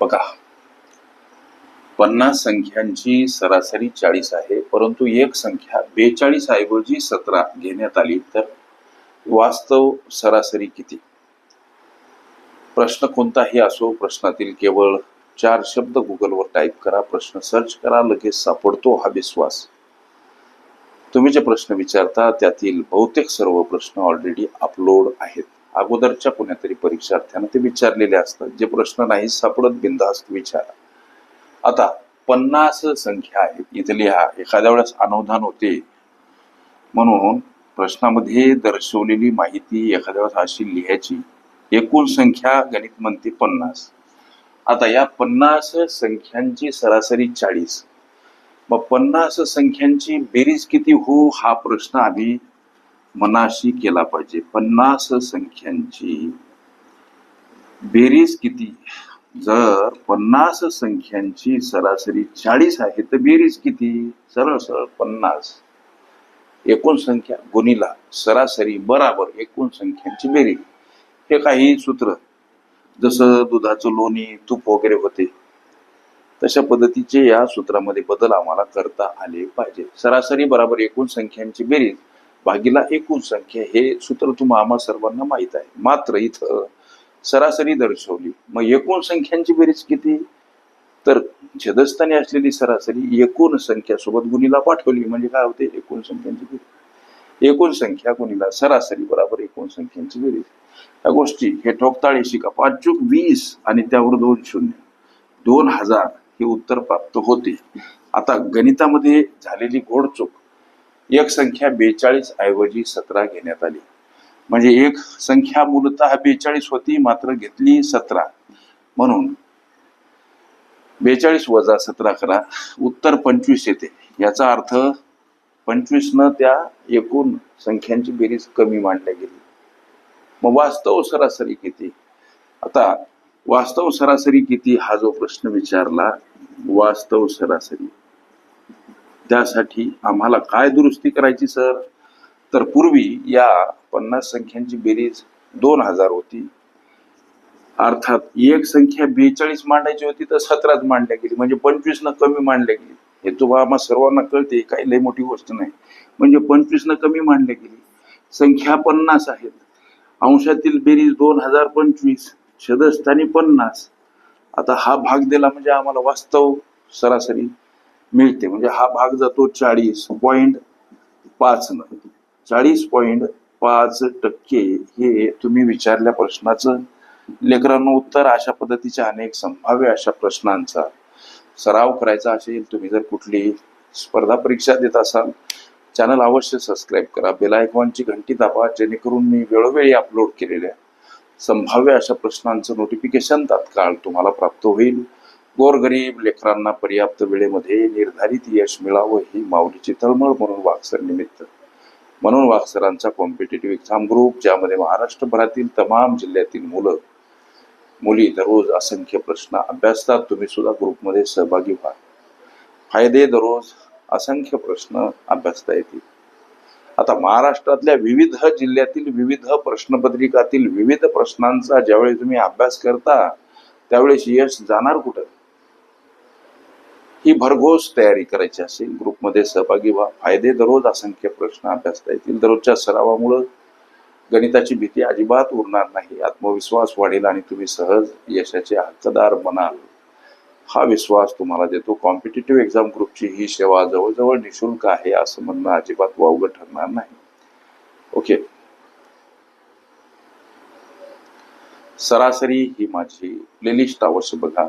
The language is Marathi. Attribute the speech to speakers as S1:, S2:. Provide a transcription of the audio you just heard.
S1: बघा. पन्नास संख्यांची सरासरी चाळीस आहे परंतु एक संख्या बेचाळीस ऐवजी सतरा घेण्यात आली तर वास्तव सरासरी किती? प्रश्न कोणताही असो प्रश्नातील केवळ चार शब्द गुगलवर टाईप करा प्रश्न सर्च करा लगेच सापडतो हा विश्वास. तुम्ही जे प्रश्न विचारता त्यातील बहुतेक सर्व प्रश्न ऑलरेडी अपलोड आहेत. अगोदरच्या कोणत्यातरी परीक्षार्थ्यांना ते विचारलेले असतात. जे प्रश्न नाही सापडत बिंदास्त विचारा. आता पन्नास संख्या आहेत. इथे लिहा एखाद्या वेळेस अनवधान होते. म्हणून प्रश्नामध्ये दर्शवलेली माहिती एखाद्या वेळेस अशी लिहायची एकूण संख्या गणित म्हणते पन्नास. आता या पन्नास संख्यांची सरासरी चाळीस. मग पन्नास संख्यांची बेरीज किती हो? हा प्रश्न आम्ही मनाशी केला पाहिजे. पन्नास संख्यांची बेरीज किती? जर पन्नास संख्यांची सरासरी चाळीस आहे तर बेरीज किती? सरळ सरळ पन्नास. एकूण संख्या गुणिला सरासरी बराबर एकूण संख्यांची बेरीज. हे काही सूत्र. जसं दुधाचं लोणी तूप वगैरे होते. तशा पद्धतीचे या सूत्रामध्ये बदल आम्हाला करता आले पाहिजे सरासरी बराबर एकूण संख्यांची बेरीज. भागीला एकूण संख्या हे सूत्र तुम्हा आम्हा सर्वांना माहीत आहे. मात्र इथं सरासरी दर्शवली. मग एकूण संख्यांची बेरीज किती? तर छेदस्थानी असलेली सरासरी एकूण संख्या सोबत गुणीला पाठवली. म्हणजे काय होते? एकूण संख्यांची बेरीज. एकूण संख्या गुणीला सरासरी बराबर एकूण संख्यांची बेरीज. या गोष्टी हे ठोकताळे शिका. पाच चूक वीस आणि त्यावर दोन शून्य. दोन हजार हे उत्तर प्राप्त होते. आता गणितामध्ये झालेली घोडचूक एक संख्या बेचाळीस ऐवजी सतरा घेण्यात आली. म्हणजे एक संख्या मूलतः बेचाळीस होती मात्र घेतली सतरा. म्हणून बेचाळीस वजा सतरा करा उत्तर पंचवीस येते. याचा अर्थ पंचवीस न त्या एकूण संख्यांची बेरीज कमी मांडल्या गेली. मग वास्तव सरासरी किती? आता वास्तव सरासरी किती हा जो प्रश्न विचारला वास्तव सरासरी. त्यासाठी आम्हाला काय दुरुस्ती करायची सर? तर पूर्वी या पन्नास संख्यांची बेरीज दोन हजार होती. अर्थात एक संख्या बेचाळीस मांडायची होती तर सतराच मांडल्या गेली. म्हणजे पंचवीस न कमी मांडल्या गेली. हे तुम्हाला आम्हा सर्वांना कळते काही लय मोठी गोष्ट नाही. म्हणजे पंचवीस न कमी मांडल्या गेली. संख्या पन्नास आहेत. अंशातील बेरीज दोन हजार पंचवीस छदस्थानी पन्नास. आता हा भाग दिला म्हणजे आम्हाला वास्तव सरासरी मिळते. म्हणजे हा भाग जातो चाळीस पॉईंट पाच न चाळीस पॉईंट पाच टक्के हे तुम्ही विचारल्या प्रश्नाचं. लेकरांनो उत्तर अशा पद्धतीच्या अनेक संभाव्य अशा प्रश्नांचा सराव करायचा असेल तुम्ही जर कुठली स्पर्धा परीक्षा देत असाल चॅनल अवश्य सबस्क्राईब करा. बेलायकॉनची घंटी दाबा जेणेकरून मी वेळोवेळी अपलोड केलेल्या संभाव्य अशा प्रश्नांचं नोटिफिकेशन तात्काळ तुम्हाला प्राप्त होईल. गोरगरीब लेकरांना पर्याप्त वेळेमध्ये निर्धारित यश मिळावं ही माऊलीची तळमळ म्हणून वाक्सर निमित्त. म्हणून वाक्सरांचा कॉम्पिटेटिव्ह एक्झाम ग्रुप ज्यामध्ये महाराष्ट्रभरातील तमाम जिल्ह्यातील मुलं मुली दररोज असंख्य प्रश्न अभ्यासतात तुम्ही सुद्धा ग्रुपमध्ये सहभागी व्हा. फायदे दररोज असंख्य प्रश्न अभ्यासता येतील. आता महाराष्ट्रातल्या विविध जिल्ह्यातील विविध प्रश्नपत्रिकातील विविध प्रश्नांचा ज्यावेळी तुम्ही अभ्यास करता त्यावेळेस यश जाणार कुठं? ही भरघोस तयारी करायची असेल ग्रुपमध्ये सहभागी व्हा. फायदे दररोज असंख्य प्रश्न अभ्यासता येतील. दररोजच्या सरावामुळं गणिताची भीती अजिबात उरणार नाही. आत्मविश्वास वाढेल आणि तुम्ही सहज यशाचे हक्कदार बनाल. हा विश्वास तुम्हाला देतो. कॉम्पिटेटिव्ह एक्झाम ग्रुपची ही सेवा जवळजवळ निशुल्क आहे असं म्हणणं अजिबात वावगं ठरणार नाही. ओके. सरासरी ही माझी प्लेलिस्ट अवश्य बघा.